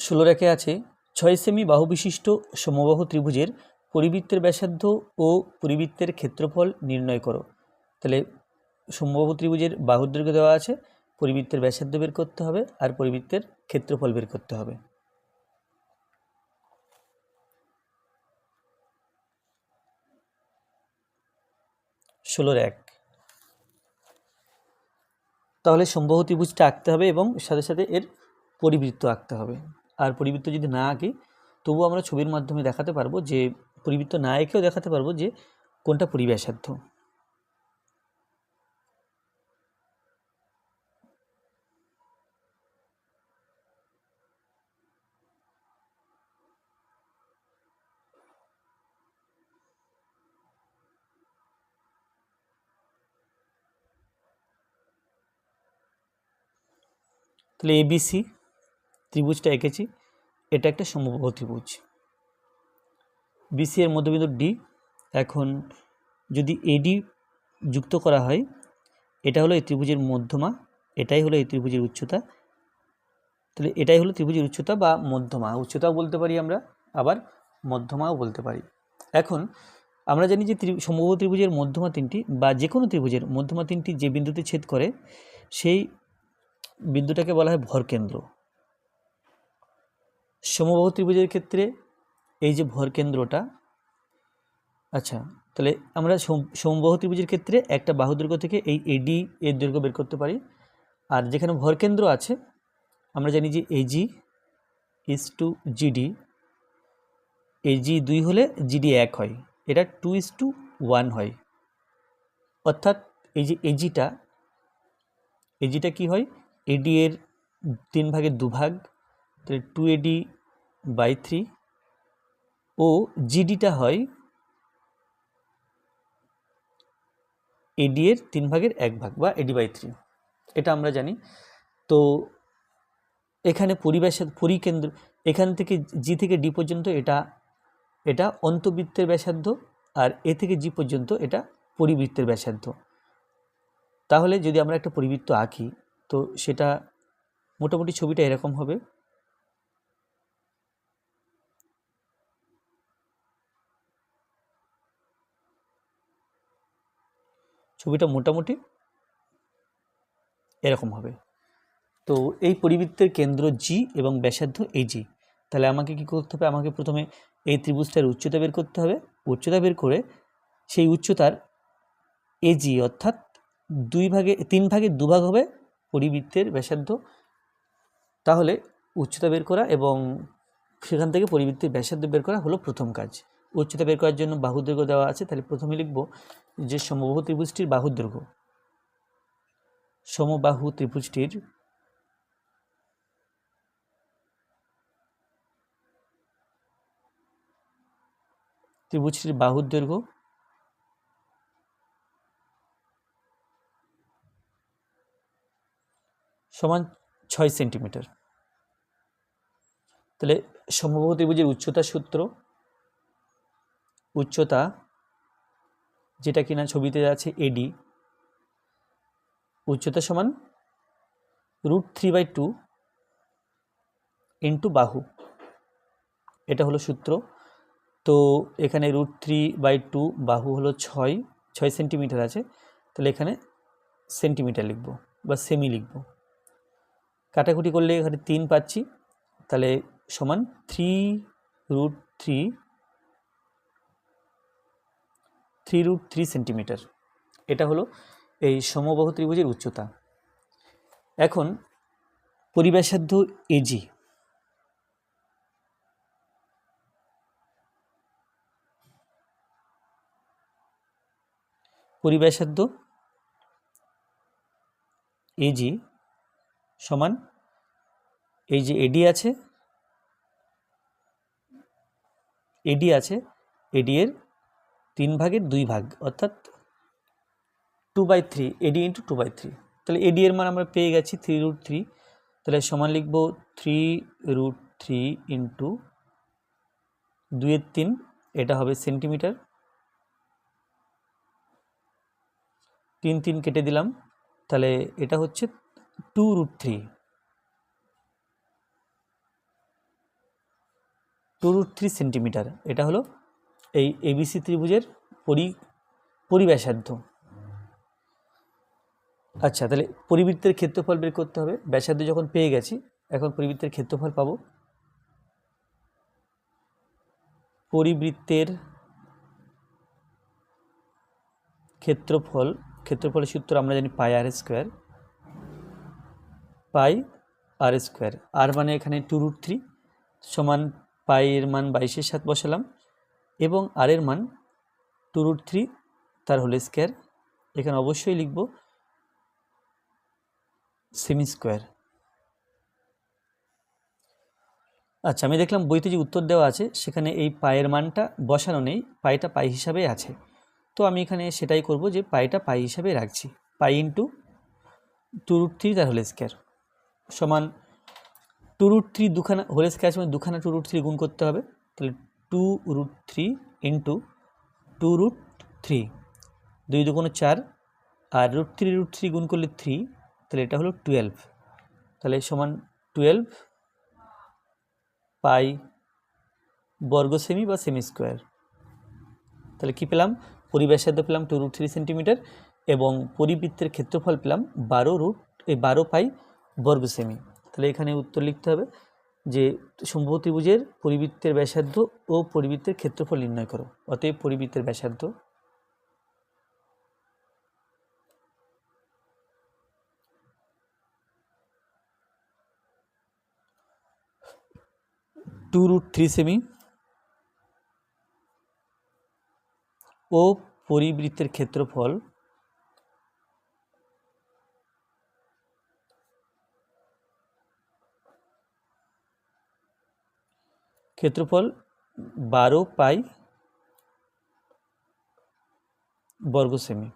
ষোলো রেখে আছে, ছয় সেমি বাহু বিশিষ্ট সমবাহু ত্রিভুজের পরিবৃত্তের ব্যাসার্ধ ও পরিবৃত্তের ক্ষেত্রফল নির্ণয় করো। তাহলে সমবাহু ত্রিভুজের বাহুর দেওয়া আছে, পরিবৃত্তের ব্যাসার্ধ বের করতে হবে আর পরিবৃত্তের ক্ষেত্রফল বের করতে হবে। ষোলোর এক। তাহলে সম্বাহু ত্রিভুজটা আঁকতে হবে এবং সাথে সাথে এর পরিবৃত্ত আঁকতে হবে। আর পরিবৃত্ত যদি না আঁকি, তবুও আমরা ছবির মাধ্যমে দেখাতে পারব যে, পরিবৃত্ত না এঁকেও দেখাতে পারব যে, কোনটা পরিব্যাসার্ধ তাহলে এবিসি ত্রিভুজটা এঁকেছি। এটা একটা সমবাহু ত্রিভুজ। বিসি এর মধ্যবিন্দু ডি এখন যদি এডি যুক্ত করা হয়, এটা হলো এই ত্রিভুজের মধ্যমা, এটাই হলো এই ত্রিভুজের উচ্চতা। তাহলে এটাই হলো ত্রিভুজের উচ্চতা বা মধ্যমা। উচ্চতাও বলতে পারি আমরা, আবার মধ্যমাও বলতে পারি। এখন আমরা জানি যে সমবাহু ত্রিভুজের মধ্যমা তিনটি বা যে কোনো ত্রিভুজের মধ্যমা তিনটি যে বিন্দুতে ছেদ করে, সেই বিন্দুটাকে বলা হয় ভরকেন্দ্র সমবাহু ত্রিভুজের ক্ষেত্রে এই যে ভরকেন্দ্রটা আচ্ছা তাহলে আমরা সম- সমবাহু ত্রিভুজের ক্ষেত্রে একটা বাহু দৈর্ঘ্য থেকে এই এডি এর দৈর্ঘ্য বের করতে পারি। আর যেখানে ভরকেন্দ্র আছে, আমরা জানি যে AG is two GD AG দুই হলে জিডি এক হয়, এটা টু ইস টু ওয়ান হয়। অর্থাৎ এই যে এজিটা এজিটা কি হয়? এডি এর তিন ভাগের দুভাগ টু এডি বাই থ্রি ও জিডিটা হয় এডি এর তিন ভাগের এক ভাগ বা এডি বাই থ্রি এটা আমরা জানি। তো এখানে পরিবেশের পরিকেন্দ্র, এখান থেকে জি থেকে ডি পর্যন্ত এটা এটা অন্তবৃত্তের ব্যাসার্ধ আর এ থেকে জি পর্যন্ত এটা পরিবৃত্তের ব্যাসার্ধ। তাহলে যদি আমরা একটা পরিবৃত্ত আঁকি, তো সেটা মোটামুটি ছবিটা এরকম হবে। ছবিটা মোটামুটি এরকম হবে। তো এই পরিবৃত্তের কেন্দ্র জি এবং ব্যাসার্ধ এই জি তাহলে আমাকে কি করতে হবে? আমাকে প্রথমে এই ত্রিভুজটার উচ্চতা বের করতে হবে। উচ্চতা বের করে সেই উচ্চতার এজি অর্থাৎ দুই ভাগে, তিন ভাগে দুভাগ হবে পরিবৃত্তের ব্যাসার্ধ। তাহলে উচ্চতা বের করা এবং সেখান থেকে পরিবৃত্তির ব্যাসার্ধ বের করা হলো প্রথম কাজ। উচ্চতা বের করার জন্য বাহুর দৈর্ঘ্য দেওয়া আছে, তাহলে প্রথমে লিখব যে সমবাহু ত্রিভুজটির বাহুর দৈর্ঘ্য সমবাহু ত্রিভুজটির ত্রিভুজটির বাহুর দৈর্ঘ্য সমান ছয় সেন্টিমিটার। তাহলে সমবাহু ত্রিভুজের উচ্চতা সূত্র উচ্চতা যেটা কিনা ছবিতে আছে এডি উচ্চতা সমান root three by two into বাহু। এটা হলো সূত্র। তো এখানে রুট থ্রি বাই টু বাহু হলো ছয় ছয় সেন্টিমিটার আছে। তাহলে এখানে সেন্টিমিটার লিখব বা সেমি লিখব। কাটাকুটি করলে এখানে তিন পাচ্ছি। তাহলে সমান three root three three root three centimetre. এটা হলো এই সমবাহু ত্রিভুজের উচ্চতা। এখন পরিবেশাধ্য এজি। পরিবেশাধ্য এজি সমান এই যে এডি আছে এডি আছে, এডি এর তিন ভাগের দুই ভাগ, অর্থাৎ two by three AD into two by three তাহলে এডি এর মান আমরা পেয়ে গেছি থ্রি রুট থ্রি তাহলে সমান লিখব থ্রি রুট থ্রি ইন্টু দুইয়ের তিন, এটা হবে সেন্টিমিটার তিন তিন কেটে দিলাম, তাহলে এটা হচ্ছে two root three two root three centimetre এটা হলো এই এবিসি ত্রিভুজের পরি পরিব্যাসার্ধ আচ্ছা তাহলে পরিবৃত্তের ক্ষেত্রফল বের করতে হবে। ব্যাসার্ধ যখন পেয়ে গেছি, এখন পরিবৃত্তের ক্ষেত্রফল পাবো। পরিবৃত্তের ক্ষেত্রফল, ক্ষেত্রফলের সূত্র আমরা জানি পাই আর স্কোয়ার। পাই আর স্কোয়ার। আর মানে এখানে টু রুট থ্রি সমান পাইয়ের মান বাইশের সাত বসালাম। এবং আর এর মান টু রুট থ্রি তার হোল স্কোয়ার এখানে অবশ্যই লিখব সেমি স্কোয়ার আচ্ছা আমি দেখলাম বইতে যে উত্তর দেওয়া আছে, সেখানে এই পায়ের মানটা বসানো নেই, পাইটা পাই হিসাবে আছে। তো আমি এখানে সেটাই করব যে পাইটা পাই হিসাবে রাখছি। Pi into two root three তার হোল স্কোয়ার সমান টু রুট থ্রি দুখানা হোল স্কোয়ার সময় দুখানা টু রুট থ্রি গুণ করতে হবে, তাহলে two root three into two root three. দুই দুগুণে চার আর রুট থ্রি রুট থ্রি গুণ করলে থ্রি, তাহলে এটা হলো টুয়েলভ। তাহলে সমান টুয়েলভ পাই বর্গ সেমি বা সেমি স্কোয়ার। তাহলে কী পেলাম? পরিবেশাদ্য পেলাম টু রুট থ্রি সেন্টিমিটার এবং পরিবৃত্তের ক্ষেত্রফল পেলাম বারো রুট এই বারো পাই বর্গ সেমি। তাহলে এখানে উত্তর লিখতে হবে যে সম্ভব ত্রিভুজের পরিবৃত্তের ব্যাসার্ধ ও পরিবৃত্তের ক্ষেত্রফল নির্ণয় করো। অতএব পরিবৃত্তের ব্যাসার্ধ টু রুট থ্রি সেমি ও পরিবৃত্তের ক্ষেত্রফল ক্ষেত্রফল বারো পাই বর্গ সেমি।